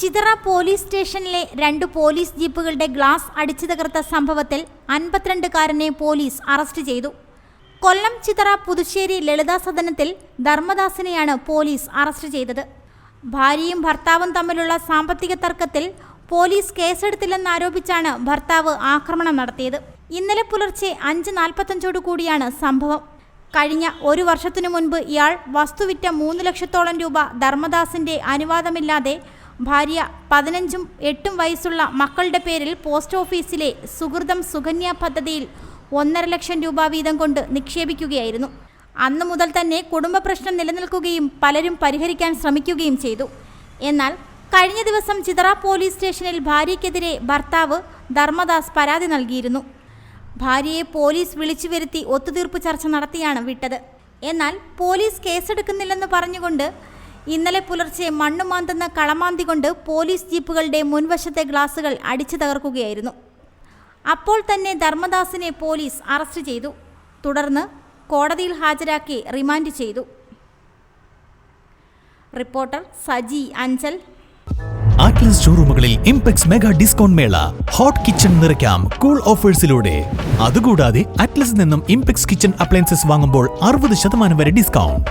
Chithara police സ്റ്റേഷനിലെ രണ്ട് police ജീപ്പുകളുടെ glass അടിച്ചു തകർത്ത സംഭവത്തിൽ അൻപത്തിരണ്ടുകാരനെ പോലീസ് അറസ്റ്റ് ചെയ്തു. കൊല്ലം ചിതറ പുതുശ്ശേരി ലളിതാ സദനത്തിൽ ധർമ്മദാസിനെയാണ് പോലീസ് അറസ്റ്റ് ചെയ്തത്. ഭാര്യയും ഭർത്താവും തമ്മിലുള്ള സാമ്പത്തിക തർക്കത്തിൽ പോലീസ് കേസെടുത്തില്ലെന്നാരോപിച്ചാണ് ഭർത്താവ് ആക്രമണം നടത്തിയത്. ഇന്നലെ പുലർച്ചെ അഞ്ച് നാൽപ്പത്തഞ്ചോടു കൂടിയാണ് സംഭവം. കഴിഞ്ഞ ഒരു വർഷത്തിനു മുൻപ് ഇയാൾ വസ്തുവിറ്റ മൂന്ന് ലക്ഷത്തോളം രൂപ ധർമ്മദാസിന്റെ അനുവാദമില്ലാതെ ഭാര്യ പതിനഞ്ചും എട്ടും വയസ്സുള്ള മക്കളുടെ പേരിൽ പോസ്റ്റ് ഓഫീസിലെ സുഹൃതം സുകന്യ പദ്ധതിയിൽ ഒന്നര ലക്ഷം രൂപ വീതം കൊണ്ട് നിക്ഷേപിക്കുകയായിരുന്നു. അന്നു മുതൽ തന്നെ കുടുംബ പ്രശ്നം നിലനിൽക്കുകയും പലരും പരിഹരിക്കാൻ ശ്രമിക്കുകയും ചെയ്തു. എന്നാൽ കഴിഞ്ഞ ദിവസം ചിതറ പോലീസ് സ്റ്റേഷനിൽ ഭാര്യയ്ക്കെതിരെ ഭർത്താവ് ധർമ്മദാസ് പരാതി നൽകിയിരുന്നു. ഭാര്യയെ പോലീസ് വിളിച്ചു വരുത്തി ഒത്തുതീർപ്പ് ചർച്ച നടത്തിയാണ് വിട്ടത്. എന്നാൽ പോലീസ് കേസെടുക്കുന്നില്ലെന്ന് പറഞ്ഞുകൊണ്ട് ഇന്നലെ പുലർച്ചെ മണ്ണുമാന്തുന്ന കളമാന്തി കൊണ്ട് പോലീസ് ജീപ്പുകളുടെ മുൻവശത്തെ ഗ്ലാസുകൾ അടിച്ചു തകർക്കുകയായിരുന്നു. അപ്പോൾ തന്നെ ധർമ്മദാസിനെ പോലീസ് അറസ്റ്റ് ചെയ്തു. തുടർന്ന് കോടതിയിൽ ഹാജരാക്കി റിമാൻഡ് ചെയ്തു. റിപ്പോർട്ടർ സജി അഞ്ചൽ. ആറ്റ്ലസ് ഷോറൂമുകളിൽ ഇംപെക്സ് മെഗാ ഡിസ്കൗണ്ട് മേള ഹോട്ട് കിച്ചൺ നിറയ്ക്കാം കൂൾ ഓഫേഴ്സിലൂടെ. അതുകൂടാതെ അറ്റ്ലസ് നിന്നും ഇംപെക്സ് കിച്ചൺ അപ്ലയൻസസ് വാങ്ങുമ്പോൾ അറുപത് ശതമാനം വരെ ഡിസ്കൗണ്ട്.